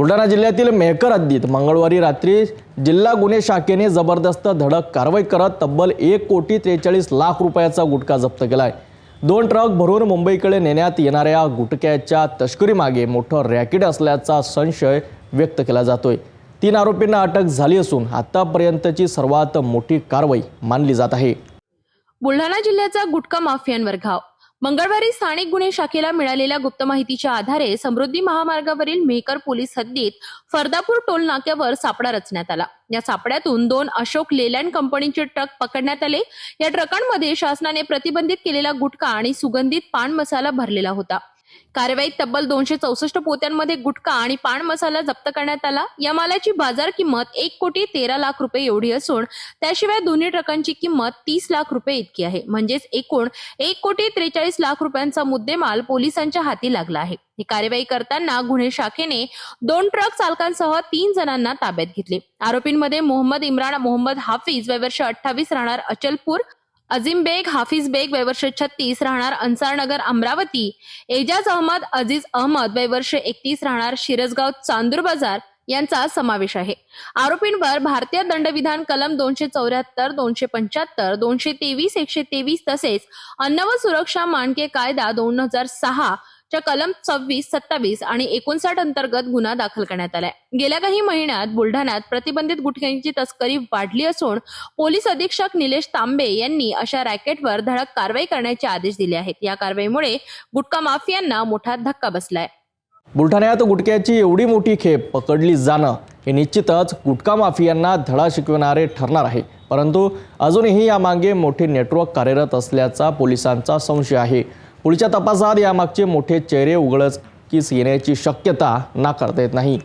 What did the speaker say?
बुलढाणा जिल्ह्यातील मेहकर हद्दीत मंगळवारी रात्री जिल्हा गुन्हे शाखेने जबरदस्त धडक कारवाई करत तब्बल एक कोटी त्रेचाळीस लाख रुपयाचा गुटखा जप्त केलाय. दोन ट्रक भरून मुंबईकडे नेण्यात येणाऱ्या गुटख्याच्या तस्करीमागे मोठं रॅकेट असल्याचा संशय व्यक्त केला जातोय. तीन आरोपींना अटक झाली असून आतापर्यंतची सर्वात मोठी कारवाई मानली जात आहे. बुलढाणा जिल्ह्याचा गुटखा माफियांवर घाव मंगळवारी स्थानिक गुन्हे शाखेला मिळालेल्या गुप्त माहितीच्या आधारे समृद्धी महामार्गावरील मेहकर पोलीस हद्दीत फरदापूर टोल नाक्यावर सापळा रचण्यात आला. या सापड्यातून दोन अशोक लेलँड कंपनीचे ट्रक पकडण्यात आले. या ट्रकांमध्ये शासनाने प्रतिबंधित केलेला गुटखा आणि सुगंधित पान मसाला भरलेला होता. कारवाईत तब्बल दोनशे चौसष्ट पोत्यांमध्ये गुटखा आणि पान मसाला जप्त करण्यात आला. या मालाची बाजार किंमत एक कोटी तेरा लाख रुपये एवढी असून त्याशिवाय दोन्ही ट्रकांची किंमत तीस लाख रुपये इतकी आहे. म्हणजेच एकूण एक कोटी त्रेचाळीस लाख रुपयांचा मुद्देमाल पोलिसांच्या हाती लागला आहे. ही कार्यवाही करताना गुन्हे शाखेने दोन ट्रक चालकांसह तीन जणांना ताब्यात घेतले. आरोपींमध्ये मोहम्मद इम्रान मोहम्मद हाफिज वयवर्ष अठ्ठावीस राहणार अचलपूर अझीम बेग हाफिज बेग वयवर्ष छत्तीस राहणार अन्सारनगर अमरावती. एजाज अहमद अजीज अहमद वयवर्ष एकतीस राहणार शिरसगाव चांदूर बाजार यांचा समावेश आहे. आरोपींवर भारतीय दंडविधान कलम दोनशे चौऱ्याहत्तर दोनशे पंच्याहत्तर दोनशे तेवीस एकशे तेवीस तसेच अन्न व सुरक्षा मानके कायदा दोन हजार सहा च्या कलम सव्वीस सत्तावीस आणि एकोणसाठ अंतर्गत गुन्हा दाखल करण्यात आलाय. गेल्या काही महिन्यात बुलढाण्यात प्रतिबंधित गुटख्यांची तस्करी वाढली असून पोलीस अधीक्षक निलेश तांबे यांनी अशा रॅकेटवर धडक कारवाई करण्याचे आदेश दिले आहेत. या कारवाईमुळे गुटखा माफियांना मोठा धक्का बसलाय. बुलढाण्यात गुटख्याची एवढी मोठी खेप पकडली जाणं हे निश्चितच गुटखा माफियांना धडा शिकविणारे ठरणार आहे. परंतु अजूनही यामागे मोठे नेटवर्क कार्यरत असल्याचा पोलिसांचा संशय आहे. पुढच्या तपासात यामागचे मोठे चेहरे उघडच की येण्याची शक्यता नाकारता येत नाही.